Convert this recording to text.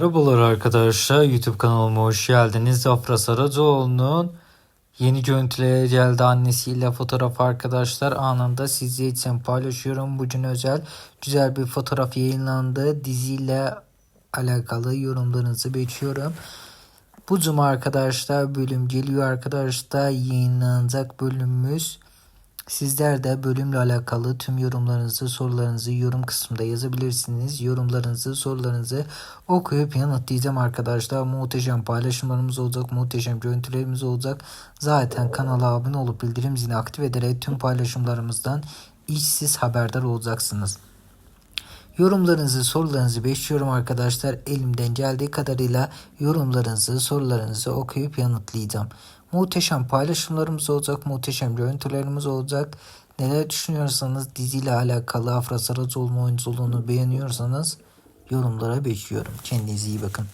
Merhabalar arkadaşlar YouTube kanalıma hoş geldiniz. Afra Saracoğlu'nun yeni görüntüleri geldi annesiyle fotoğraf arkadaşlar anında sizler için paylaşıyorum. Bugün özel güzel bir fotoğraf yayınlandı. Diziyle alakalı yorumlarınızı bekliyorum. Bu cuma arkadaşlar bölüm geliyor arkadaşlar yayınlanacak bölümümüz. Sizler de bölümle alakalı tüm yorumlarınızı, sorularınızı yorum kısmında yazabilirsiniz. Yorumlarınızı, sorularınızı okuyup yanıtlayacağım arkadaşlar. Muhteşem paylaşımlarımız olacak, muhteşem görüntülerimiz olacak. Zaten kanala abone olup bildirim zilini aktif ederek tüm paylaşımlarımızdan işsiz haberdar olacaksınız. Yorumlarınızı, sorularınızı bekliyorum arkadaşlar. Elimden geldiği kadarıyla yorumlarınızı, sorularınızı okuyup yanıtlayacağım. Muhteşem paylaşımlarımız olacak, muhteşem görüntülerimiz olacak. Neler düşünüyorsanız diziyle alakalı Afra Saracoğlu'nun oyunculuğunu beğeniyorsanız yorumlara bekliyorum. Kendinize iyi bakın.